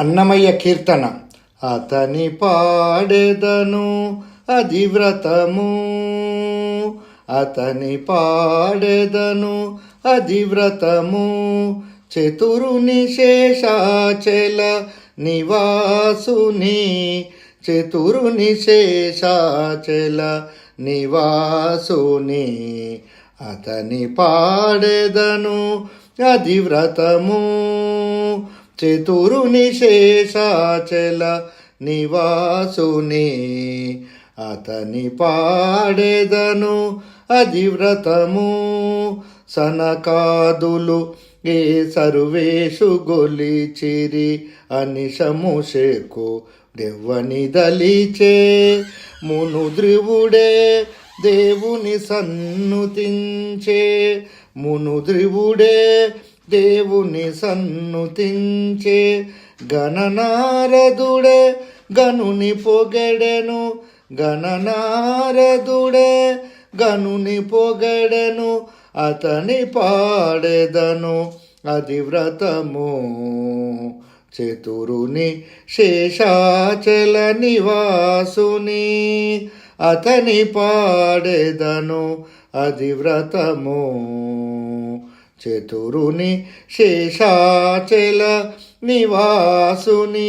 అన్నమయ్య కీర్తన. అతని పాడెదను అది వ్రతము అతని పాడెదను అది వ్రతము చతురుని శేషాచల నివాసుని. చతురుని శేషాచల నివాసుని. అతని పాడెదను అది వ్రతము చతురుని శేషాచల నివాసుని అతని పాడెదను అది వ్రతము సనకాదులు ఏ సర్వేషు గొలిచిరి అనిశముషేకు దెవ్వని దలిచే మును ధ్రువుడే దేవుని సన్నుతించే మును ధ్రువుడే దేవుని సన్నుతించే గణనారదుడే గనుని పొగడెను. గణనారదుడే గనుని పొగడెను అతని పాడెదను అది వ్రతము చతురుని శేషాచల నివాసుని అతని పాడెదను అది వ్రతము చతురుని శేషాచల నివాసుని.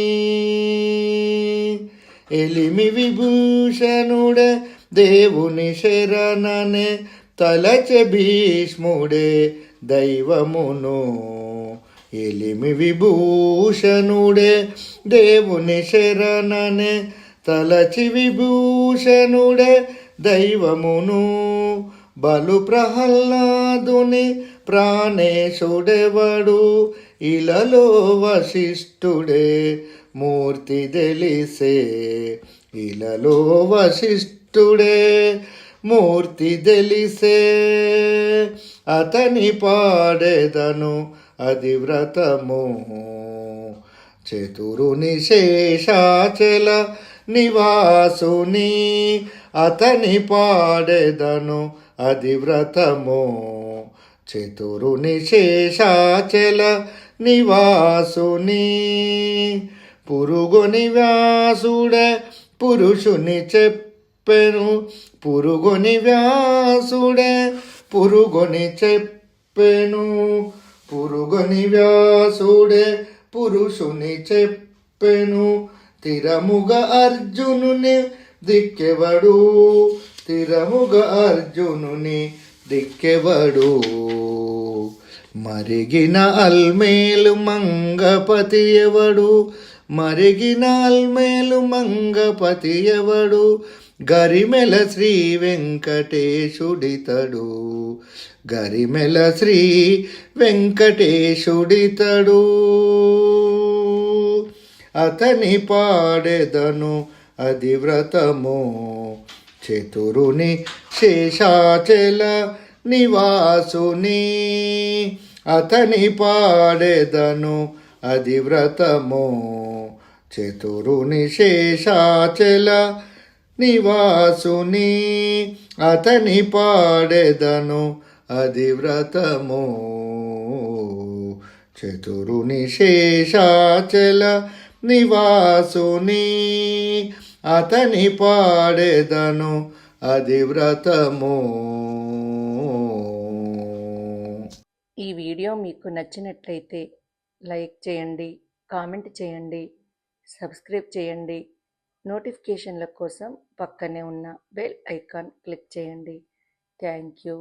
ఎలిమి విభూషణుడ దేవుని శరణనే తలచె భీష్ముడే దైవమును. ఎలిమి విభూషణుడే దేవుని శరణనే తలచి విభూషణుడే దైవమును. బలు ప్రహ్లాదుని ప్రాణేశుడెవడు ఇలలో వశిష్ఠుడే మూర్తి తెలిసే. ఇలలో వశిష్ఠుడే మూర్తి తెలిసే. అతని పాడెదను అది వ్రతము చతురుని శేషాచల నివాసుని అతని పాడెదను అది వ్రతము చతురుని శేషాచల నివాసుని పురుగుని వ్యాసుడే పురుషుని చెప్పెను పురుగుని వ్యాసుడే పురుగుని చెప్పెను పురుగుని వ్యాసుడే పురుషుని చెప్పెను తిరముగ అర్జునుని దిక్కెవడు తిరముగ అర్జునుని దిక్కెవడు? మరిగిన అల్మేలు మంగపతి ఎవడు? మరిగిన అల్మేలు మంగపతి ఎవడు? గరిమెల శ్రీ వెంకటేశుడితడు. గరిమెల శ్రీ వెంకటేశుడితడు. అతని పాడెదను అది వ్రతము చతురుని శేషాచల నివాసుని. అతని పాడెదను అది వ్రతము చతురుని శేషాచల నివాసుని. అతని పాడెదను అది వ్రతము చతురుని శేషాచల నివాసుని. అతని పాడేదను అది వ్రతము ఈ వీడియో మీకు నచ్చినట్లయితే లైక్ చేయండి కామెంట్ చేయండి సబ్స్క్రైబ్ చేయండి. నోటిఫికేషన్ల కోసం పక్కనే ఉన్న బెల్ ఐకాన్ క్లిక్ చేయండి. Thank you.